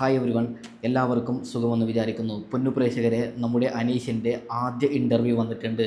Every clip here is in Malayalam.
ഹായ് എവരി വൺ എല്ലാവർക്കും സുഖമെന്ന് വിചാരിക്കുന്നു. പൊന്നു പ്രേക്ഷകരെ നമ്മുടെ അനീഷിന്റെ ആദ്യ ഇന്റർവ്യൂ വന്നിട്ടുണ്ട്.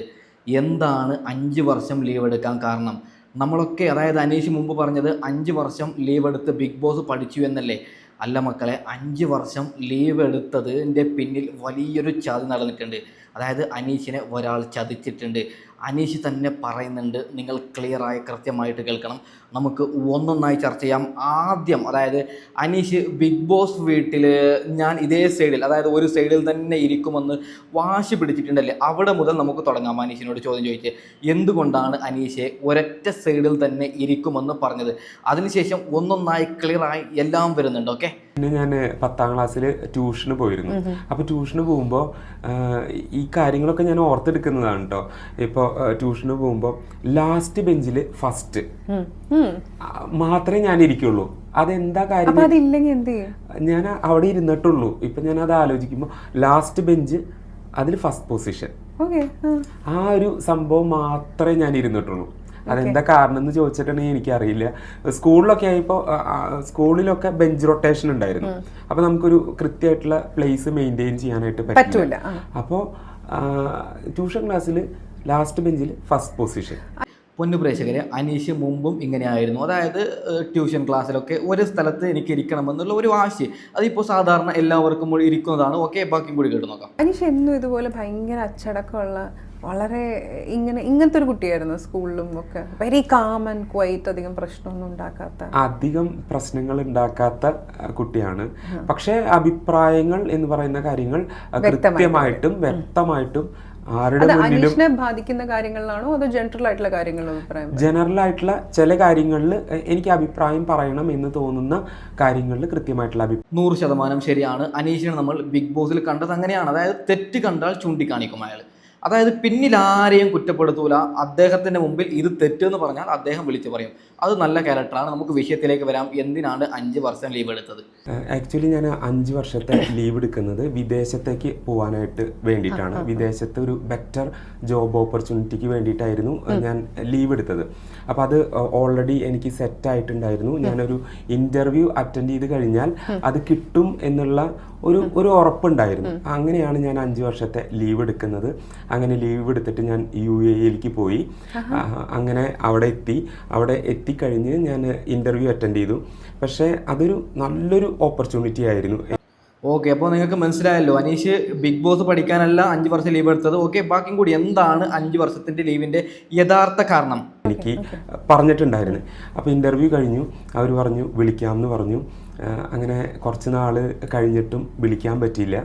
എന്താണ് അഞ്ച് വർഷം ലീവ് എടുക്കാൻ കാരണം? നമ്മളൊക്കെ അതായത് അനീഷ് മുമ്പ് പറഞ്ഞത് അഞ്ച് വർഷം ലീവ് എടുത്ത് ബിഗ് ബോസ് പഠിച്ചു എന്നല്ലേ? അല്ല മക്കളെ അഞ്ച് വർഷം ലീവ് എടുത്തതിന്റെ പിന്നിൽ വലിയൊരു ചതി നടന്നിട്ടുണ്ട്. അതായത് അനീഷിനെ ഒരാൾ ചതിച്ചിട്ടുണ്ട്. അനീഷ് തന്നെ പറയുന്നുണ്ട് നിങ്ങൾ ക്ലിയറായി കൃത്യമായിട്ട് കേൾക്കണം. നമുക്ക് ഒന്നൊന്നായി ചർച്ച ചെയ്യാം. ആദ്യം അതായത് അനീഷ് ബിഗ് ബോസ് വീട്ടിൽ ഞാൻ ഇതേ സൈഡിൽ അതായത് ഒരു സൈഡിൽ തന്നെ ഇരിക്കുമെന്ന് വാശി പിടിച്ചിട്ടുണ്ടല്ലേ? അവിടെ മുതൽ നമുക്ക് തുടങ്ങാം അനീഷിനോട് ചോദ്യം ചോദിച്ച്. എന്തുകൊണ്ടാണ് അനീഷെ ഒരൊറ്റ സൈഡിൽ തന്നെ ഇരിക്കുമെന്ന് പറഞ്ഞത്? അതിനുശേഷം ഒന്നൊന്നായി ക്ലിയറായി എല്ലാം വരുന്നുണ്ട്? ഓക്കെ പിന്നെ ഞാൻ പത്താം ക്ലാസ്സിൽ ട്യൂഷന് പോയിരുന്നു. അപ്പോൾ ട്യൂഷന് പോകുമ്പോൾ ഈ കാര്യങ്ങളൊക്കെ ഞാൻ ഓർത്തെടുക്കുന്നതാണ് കേട്ടോ ഇപ്പോൾ ട്യൂഷന് പോകുമ്പോൾ ലാസ്റ്റ് ബെഞ്ചിൽ ഫസ്റ്റ് മാത്രമേ ഞാൻ ഇരിക്കുള്ളൂ അതെന്താ കാര്യം? ഞാൻ അവിടെ ഇരുന്നിട്ടുള്ളൂ. ഇപ്പൊ ഞാൻ അത് ആലോചിക്കുമ്പോൾ ലാസ്റ്റ് ബെഞ്ച് അതിൽ ഫസ്റ്റ് പൊസിഷൻ ഓക്കെ ആ. ഒരു സംഭവം മാത്രമേ ഞാൻ ഇരുന്നിട്ടുള്ളൂ അതെന്താ കാരണം എന്ന് ചോദിച്ചിട്ടുണ്ടെങ്കിൽ എനിക്കറിയില്ല. സ്കൂളിലൊക്കെ ആയപ്പോൾ സ്കൂളിലൊക്കെ ബെഞ്ച് റൊട്ടേഷൻ ഉണ്ടായിരുന്നു. അപ്പൊ നമുക്കൊരു കൃത്യമായിട്ടുള്ള പ്ലേസ് മെയിന്റെയിൻ ചെയ്യാനായിട്ട് പറ്റൂല, പറ്റില്ല അപ്പോൾ ട്യൂഷൻ ക്ലാസ്സിൽ ലാസ്റ്റ് ബെഞ്ചിൽ ഫസ്റ്റ് പൊസിഷൻ പൊന്നു പ്രേക്ഷകരെ അനീഷ് മുമ്പും ഇങ്ങനെയായിരുന്നു. അതായത് ട്യൂഷൻ ക്ലാസ്സിലൊക്കെ ഒരു സ്ഥലത്ത് എനിക്ക് ഇരിക്കണമെന്നുള്ള ഒരു വാശി അതിപ്പോൾ സാധാരണ എല്ലാവർക്കും ഇരിക്കുന്നതാണ്. ഓക്കെ ബാക്കി കൂടി കേട്ട് നോക്കാം. അനീഷ് എന്നും ഇതുപോലെ ഭയങ്കര അച്ചടക്കമുള്ള വളരെ ഇങ്ങനെ ഇങ്ങനത്തെ ഒരു കുട്ടിയായിരുന്നു സ്കൂളിലും ഒക്കെ. വെരി കാം ആൻഡ് ക്വൈറ്റ് അധികം പ്രശ്നമൊന്നും ഉണ്ടാക്കാത്ത. അധികം പ്രശ്നങ്ങൾ ഉണ്ടാക്കാത്ത കുട്ടിയാണ്. പക്ഷേ അഭിപ്രായങ്ങൾ എന്ന് പറയുന്ന കാര്യങ്ങൾ കൃത്യമായിട്ടും വ്യക്തമായിട്ടും ആരുടെ ബാധിക്കുന്ന കാര്യങ്ങളിലാണോ അതോ ജനറൽ ആയിട്ടുള്ള കാര്യങ്ങളിലോ അഭിപ്രായം ജനറൽ ആയിട്ടുള്ള ചില കാര്യങ്ങളിൽ എനിക്ക് അഭിപ്രായം പറയണം എന്ന് തോന്നുന്ന കാര്യങ്ങളിൽ കൃത്യമായിട്ടുള്ള അഭിപ്രായം നൂറ് ശതമാനം ശരിയാണ്. അനീഷിനെ നമ്മൾ ബിഗ് ബോസിൽ കണ്ടത് അങ്ങനെയാണ്. അതായത് തെറ്റ് കണ്ടാൽ ചൂണ്ടിക്കാണിക്കും അയാൾ. അതായത് പിന്നിൽ ആരെയും കുറ്റപ്പെടുത്തൂല. അദ്ദേഹത്തിന്റെ മുമ്പിൽ ഇത് തെറ്റെന്ന് പറഞ്ഞാൽ അദ്ദേഹം വിളിച്ചു പറയും. അത് നല്ല ക്യാരക്ടറാണ് നമുക്ക് വിഷയത്തിലേക്ക് വരാം. എന്തിനാണ് അഞ്ച് വർഷം ലീവ് എടുത്തത്? ആക്ച്വലി ഞാൻ അഞ്ച് വർഷത്തെ ലീവ് എടുക്കുന്നത് വിദേശത്തേക്ക് പോകാനായിട്ട് വേണ്ടിയിട്ടാണ്. വിദേശത്ത് ഒരു ബെറ്റർ ജോബ് ഓപ്പർച്യൂണിറ്റിക്ക് വേണ്ടിയിട്ടായിരുന്നു ഞാൻ ലീവ് എടുത്തത്. അപ്പോൾ അത് ഓൾറെഡി എനിക്ക് സെറ്റ് ആയിട്ടുണ്ടായിരുന്നു. ഞാനൊരു ഇന്റർവ്യൂ അറ്റൻഡ് ചെയ്ത് കഴിഞ്ഞാൽ അത് കിട്ടും എന്നുള്ള ഒരു ഒരു ഉറപ്പുണ്ടായിരുന്നു. അങ്ങനെയാണ് ഞാൻ അഞ്ച് വർഷത്തെ ലീവ് എടുക്കുന്നത്. അങ്ങനെ ലീവ് എടുത്തിട്ട് ഞാൻ യു എയിലേക്ക് പോയി. അങ്ങനെ അവിടെ എത്തി. അവിടെ എത്തിക്കഴിഞ്ഞ് ഞാൻ ഇന്റർവ്യൂ അറ്റൻഡ് ചെയ്തു. പക്ഷേ അതൊരു നല്ലൊരു ഓപ്പർച്യൂണിറ്റി ആയിരുന്നു. ഓക്കെ അപ്പോൾ നിങ്ങൾക്ക് മനസ്സിലായല്ലോ അനീഷ് ബിഗ് ബോസ് പഠിക്കാനല്ല അഞ്ച് വർഷം ലീവ് എടുത്തത്. ഓക്കെ ബാക്കിയും കൂടി എന്താണ് അഞ്ച് വർഷത്തിന്റെ ലീവിന്റെ യഥാർത്ഥ കാരണം? എനിക്ക് പറഞ്ഞിട്ടുണ്ടായിരുന്നു. അപ്പോൾ ഇന്റർവ്യൂ കഴിഞ്ഞു. അവർ പറഞ്ഞു വിളിക്കാമെന്ന് പറഞ്ഞു. അങ്ങനെ കുറച്ച് നാൾ കഴിഞ്ഞിട്ടും വിളിക്കാൻ പറ്റിയില്ല.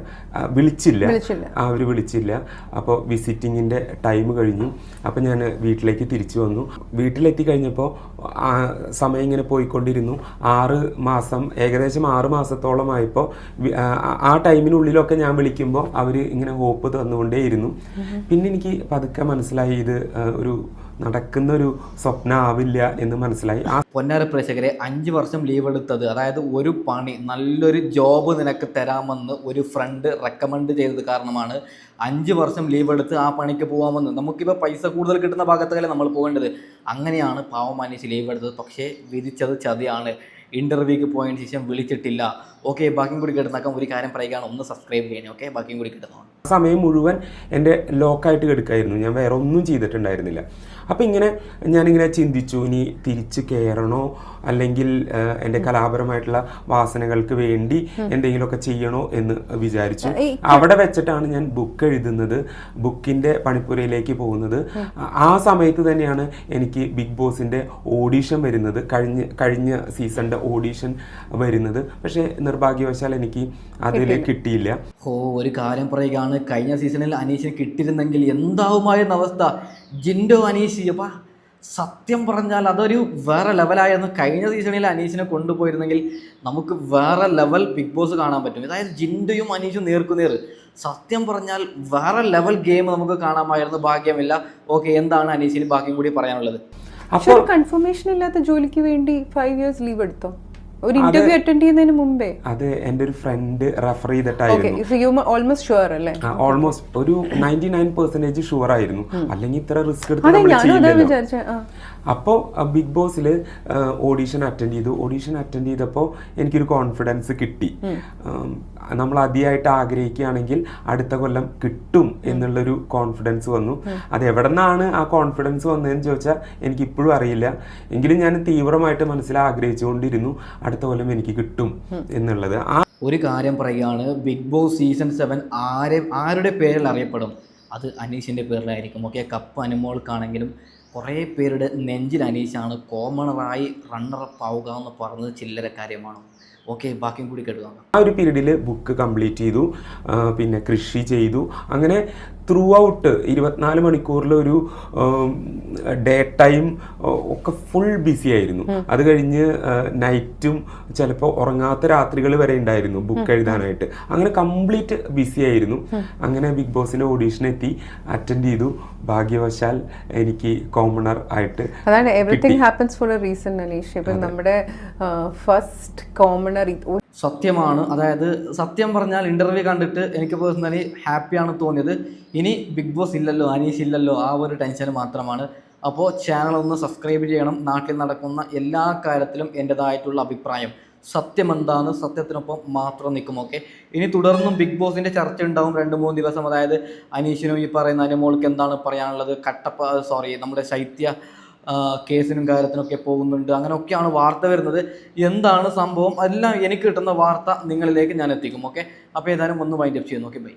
വിളിച്ചില്ല. അവർ വിളിച്ചില്ല. അപ്പോൾ വിസിറ്റിങ്ങിന്റെ ടൈം കഴിഞ്ഞു. അപ്പോൾ ഞാൻ വീട്ടിലേക്ക് തിരിച്ചു വന്നു. വീട്ടിലെത്തി കഴിഞ്ഞപ്പോൾ ആ സമയം ഇങ്ങനെ പോയിക്കൊണ്ടിരുന്നു. ആറ് മാസം ഏകദേശം ആറ് മാസത്തോളമായപ്പോൾ ആ- ആ ടൈമിനുള്ളിലൊക്കെ ഞാൻ വിളിക്കുമ്പോൾ അവർ ഇങ്ങനെ ഹോപ്പ് തന്നുകൊണ്ടേയിരുന്നു. പിന്നെ എനിക്ക് പതുക്കെ മനസ്സിലായി ഇത് ഒരു നടക്കുന്ന ഒരു സ്വപ്നം ആവില്ല എന്ന് മനസ്സിലായി. ആ പൊന്നാര പ്രേക്ഷകരെ അഞ്ച് വർഷം ലീവ് എടുത്തത് അതായത് ഒരു പണി നല്ലൊരു ജോബ് നിനക്ക് തരാമെന്ന് ഒരു ഫ്രണ്ട് റെക്കമെൻഡ് ചെയ്തത് കാരണമാണ് അഞ്ച് വർഷം ലീവ് എടുത്ത് ആ പണിക്ക് പോകാമെന്ന് നമുക്കിപ്പോൾ പൈസ കൂടുതൽ കിട്ടുന്ന ഭാഗത്തല്ലേ നമ്മൾ പോകേണ്ടത്? അങ്ങനെയാണ് പാവമാനി ലീവ് എടുത്തത് പക്ഷേ വിധിച്ചത് ചതിയാണ്. ഇന്റർവ്യൂക്ക് പോയതിന് ശേഷം വിളിച്ചിട്ടില്ല. ഓക്കെ ബാക്കിയും കൂടി കിടന്നാക്കാം ഒരു കാര്യം പറയുകയാണ്. ഒന്ന് സബ്സ്ക്രൈബ് ചെയ്യണേ ഓക്കെ ബാക്കിയും കൂടി കിട്ടുന്നതാണ് സമയം മുഴുവൻ എന്റെ ലോക്കായിട്ട് കിടക്കായിരുന്നു. ഞാൻ വേറെ ഒന്നും ചെയ്തിട്ടുണ്ടായിരുന്നില്ല. അപ്പം ഇങ്ങനെ ഞാനിങ്ങനെ ചിന്തിച്ചു ഇനി തിരിച്ച് കയറണോ അല്ലെങ്കിൽ എന്റെ കലാപരമായിട്ടുള്ള വാസനകൾക്ക് വേണ്ടി എന്തെങ്കിലുമൊക്കെ ചെയ്യണോ എന്ന് വിചാരിച്ചു. അവിടെ വെച്ചിട്ടാണ് ഞാൻ ബുക്ക് എഴുതുന്നത്. ബുക്കിന്റെ പണിപ്പുരയിലേക്ക് പോകുന്നത്. ആ സമയത്ത് തന്നെയാണ് എനിക്ക് ബിഗ് ബോസിന്റെ ഓഡീഷൻ വരുന്നത് കഴിഞ്ഞ കഴിഞ്ഞ സീസണിന്റെ ഓഡീഷൻ വരുന്നത്. പക്ഷേ നിർഭാഗ്യവശാൽ എനിക്ക് അതിൽ കിട്ടിയില്ല. ഓ ഒരു കാര്യം പറയുകയാണ്. കഴിഞ്ഞ സീസണിൽ അനീഷിന് കിട്ടിയിരുന്നെങ്കിൽ എന്താവുമായിരുന്ന അവസ്ഥ? ജിൻഡോ അനീഷ് അപ്പം സത്യം പറഞ്ഞാൽ അതൊരു വേറെ ലെവലായിരുന്നു കഴിഞ്ഞ സീസണിൽ അനീഷിനെ കൊണ്ടുപോയിരുന്നെങ്കിൽ നമുക്ക് വേറെ ലെവൽ ബിഗ് ബോസ് കാണാൻ പറ്റും. അതായത് ജിൻഡയും അനീഷും നേർക്കുനേർ. സത്യം പറഞ്ഞാൽ വേറെ ലെവൽ ഗെയിം നമുക്ക് കാണാമായിരുന്നു ഭാഗ്യമില്ല. ഓക്കെ എന്താണ് അനീഷിന് ഭാഗ്യം കൂടി പറയാനുള്ളത്? അപ്പോൾ കൺഫർമേഷൻ ഇല്ലാത്ത ജോലിക്ക് വേണ്ടി ഫൈവ് ഇയേഴ്സ് ലീവ് എടുത്തോ? ഒരു ഇന്റർവ്യൂ അറ്റൻഡ് ചെയ്യുന്നതിന് മുമ്പേ? അത് എന്റെ ഒരു ഫ്രണ്ട് റെഫർ ചെയ്തിട്ടായിരുന്നു. ഓൾമോസ്റ്റ് ഷുവർ അല്ലേ? ഓൾമോസ്റ്റ് ഒരു നയന്റി നയൻ പെർസെന്റേജ് ഷുവർ ആയിരുന്നു അല്ലെങ്കിൽ ഇത്ര റിസ്ക് എടുത്ത് അപ്പോൾ ബിഗ് ബോസിൽ ഓഡീഷൻ അറ്റൻഡ് ചെയ്തു. ഓഡീഷൻ അറ്റൻഡ് ചെയ്തപ്പോൾ എനിക്കൊരു കോൺഫിഡൻസ് കിട്ടി. നമ്മൾ അതിയായിട്ട് ആഗ്രഹിക്കുകയാണെങ്കിൽ അടുത്ത കൊല്ലം കിട്ടും എന്നുള്ളൊരു കോൺഫിഡൻസ് വന്നു. അത് എവിടെ നിന്നാണ് ആ കോൺഫിഡൻസ് വന്നതെന്ന് ചോദിച്ചാൽ എനിക്കിപ്പോഴും അറിയില്ല. എങ്കിലും ഞാൻ തീവ്രമായിട്ട് മനസ്സിൽ ആഗ്രഹിച്ചുകൊണ്ടിരുന്നു അടുത്ത കൊല്ലം എനിക്ക് കിട്ടും എന്നുള്ളത്. ആ ഒരു കാര്യം പറയുകയാണ് ബിഗ് ബോസ് സീസൺ സെവൻ ആരെ ആരുടെ പേരിൽ അറിയപ്പെടും? അത് അനീഷിന്റെ പേരിലായിരിക്കും. ഓക്കെ കപ്പ് അനുമോൾക്കാണെങ്കിലും കുറേ പേരുടെ നെഞ്ചിൽ അനീഷാണ് കോമണറായി റണ്ണറപ്പ് ആവുക എന്ന് പറഞ്ഞത് ചില്ലര കാര്യമാണ്. ഓക്കെ ബാക്കിയും കൂടി കേട്ടുക ആ ഒരു പീരീഡിൽ ബുക്ക് കംപ്ലീറ്റ് ചെയ്തു. പിന്നെ കൃഷി ചെയ്തു. അങ്ങനെ ത്രൂ ഔട്ട് ഇരുപത്തിനാല് മണിക്കൂറിലൊരു ഡേ ടൈം ഒക്കെ ഫുൾ ബിസി ആയിരുന്നു. അത് കഴിഞ്ഞ് നൈറ്റും ചിലപ്പോൾ ഉറങ്ങാത്ത രാത്രികൾ വരെ ഉണ്ടായിരുന്നു ബുക്ക് എഴുതാനായിട്ട്. അങ്ങനെ കംപ്ലീറ്റ് ബിസി ആയിരുന്നു. അങ്ങനെ ബിഗ് ബോസിന്റെ ഓഡീഷൻ എത്തി അറ്റൻഡ് ചെയ്തു. ഭാഗ്യവശാൽ എനിക്ക് കോമണർ ആയിട്ട് അതാണ് everything happens for a reason Aneesh ഇപ്പം നമ്മുടെ ഫസ്റ്റ് കോമണർ സത്യമാണ്. അതായത് സത്യം പറഞ്ഞാൽ ഇന്റർവ്യൂ കണ്ടിട്ട് എനിക്ക് പേഴ്സണലി ഹാപ്പിയാണ് തോന്നിയത്. ഇനി ബിഗ് ബോസ് ഇല്ലല്ലോ അനീഷ് ഇല്ലല്ലോ ആ ഒരു ടെൻഷൻ മാത്രമാണ്. അപ്പോൾ ചാനൽ ഒന്ന് സബ്സ്ക്രൈബ് ചെയ്യണം. നാട്ടിൽ നടക്കുന്ന എല്ലാ കാര്യത്തിലും എന്റെതായിട്ടുള്ള അഭിപ്രായം. സത്യം എന്താണ് സത്യത്തിനൊപ്പം മാത്രം നിൽക്കും ഓക്കെ ഇനി തുടർന്നും ബിഗ് ബോസിന്റെ ചർച്ച ഉണ്ടാവും രണ്ട് മൂന്ന് ദിവസം. അതായത് അനീഷിനും ഈ പറയുന്ന അനുമോൾക്ക് എന്താണ് പറയാനുള്ളത്? കട്ടപ്പ സോറി നമ്മുടെ ശൈത്യ കേസിനും കാര്യത്തിനൊക്കെ പോകുന്നുണ്ട്. അങ്ങനെയൊക്കെയാണ് വാർത്ത വരുന്നത്. എന്താണ് സംഭവം? എല്ലാം എനിക്ക് കിട്ടുന്ന വാർത്ത നിങ്ങളിലേക്ക് ഞാൻ എത്തിക്കും ഓക്കെ അപ്പോൾ ഏതായാലും ഒന്ന് വൈൻഡപ്പ് ചെയ്യുന്നു ഓക്കെ ബൈ